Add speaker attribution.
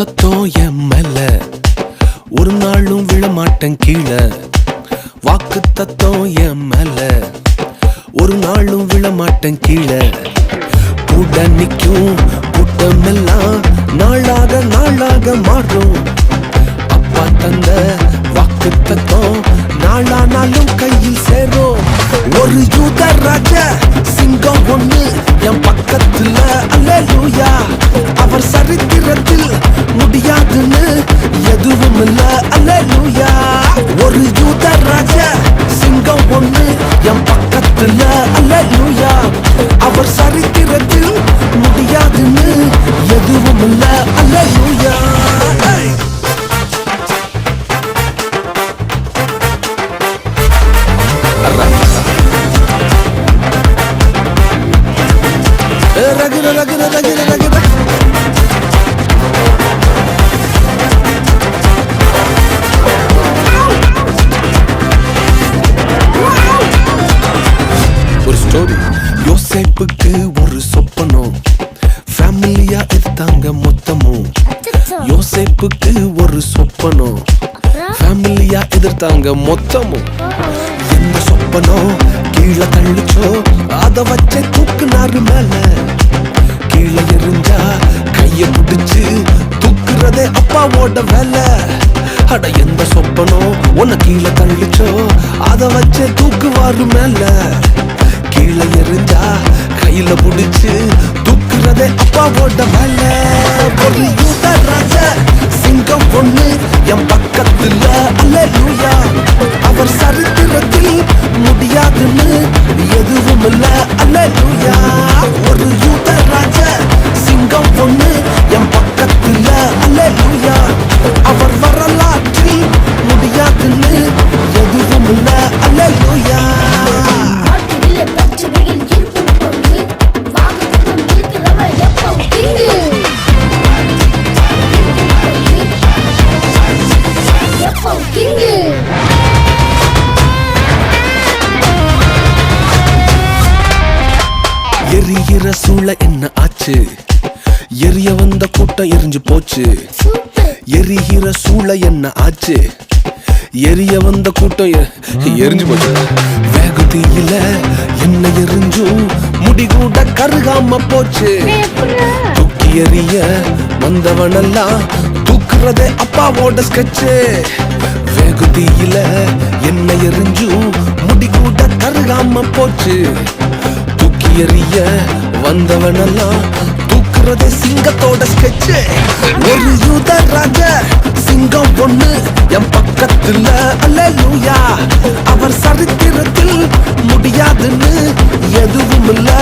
Speaker 1: தத்தம் என் மேல. ஒரு நாளும் விழமாட்டேன் கீழே. வாக்கு தத்தம் என் மேல. ஒரு நாளும் விழமாட்டேன் கீழே. கூட நிக்கும் கூட்டமெல்லாம் நாளாக நாளாக மாறும். அப்பா தந்த வாக்கு தத்தம் நாளானாலும் கையில் சேரும். ஒரு யூத ராஜ சிங்கம் ஒண்ணு என் பக்கத்துல. அல்லேலூயா. அவர் சரித்திரத்தை முடியாதுன்னு எதுவும் இல்ல அல்லேலூயா. ஒரு யூத ராஜ சிங்கம் ஒண்ணு என் பக்கத்துல. அல்லூயா அவர் சரித்திரத்தில் முடியாதுன்னு எதுவும் இல்ல அல்லேலூயா. ரகுர ரகுர ரகுர. ஸ்டோரி யோசேப்புக்கு ஒரு சொப்பனம் ஃபேமிலியா எடுத்தாங்க மொத்தமும் யோசேப்புக்கு ஒரு சொப்பனம் ஃபேமிலியா எதிர்த்தாங்க மொத்தமும் எந்த சொப்பனம் கீழே தள்ளிச்சோ? அத வச்சே தூக்குனாரு மேல. கீழே எரிஞ்சா கைய பிடிச்சு தூக்குறதே அப்பாவோட வேலை. அட எந்த சொப்பனம் உன்னை கீழே தள்ளிச்சோ? அத வச்சே தூக்குவாரு மேல. கீழே எரிஞ்சா கையில புடிச்சு தூக்குறதே அப்பாவோட வேலை ஒரு யூத ராஜ சிங்கம் பொண்ணு என் பக்கத்துல. அல்லேலூயா. அவர் சரித்திரத்தில் முடியாதுன்னு எதுவும் இல்ல அல்லேலூயா. ஒரு யூத
Speaker 2: எரியிற
Speaker 1: சூளை சூழ என்ன ஆச்சு? எரிய வந்த கூட்டம் எரிஞ்சு போச்சு. எரிகிற சூழ என்ன ஆச்சு? எரிய வந்த கூட்டம் எரிஞ்சு போச்சு. வேகத்தீயில என்ன எரிஞ்சும் முடி கூட கருகாம போச்சு. தூக்கி எறிய வந்தவனெல்லாம் தூக்குறதே அப்பாவோட ஸ்கெட்சு வேகுதியில என்ன எரிஞ்சும் முடி கூட கருகாம போச்சு. தூக்கி எறிய வந்தவனெல்லாம் தூக்குறது சிங்கத்தோட ஸ்கெட்சு ஒரு யூத ராஜ சிங்கம் பொண்ணு என் பக்கத்துல. அல்லூயா அவர் சரித்திரத்தில் முடியாதுன்னு எதுவும் இல்லை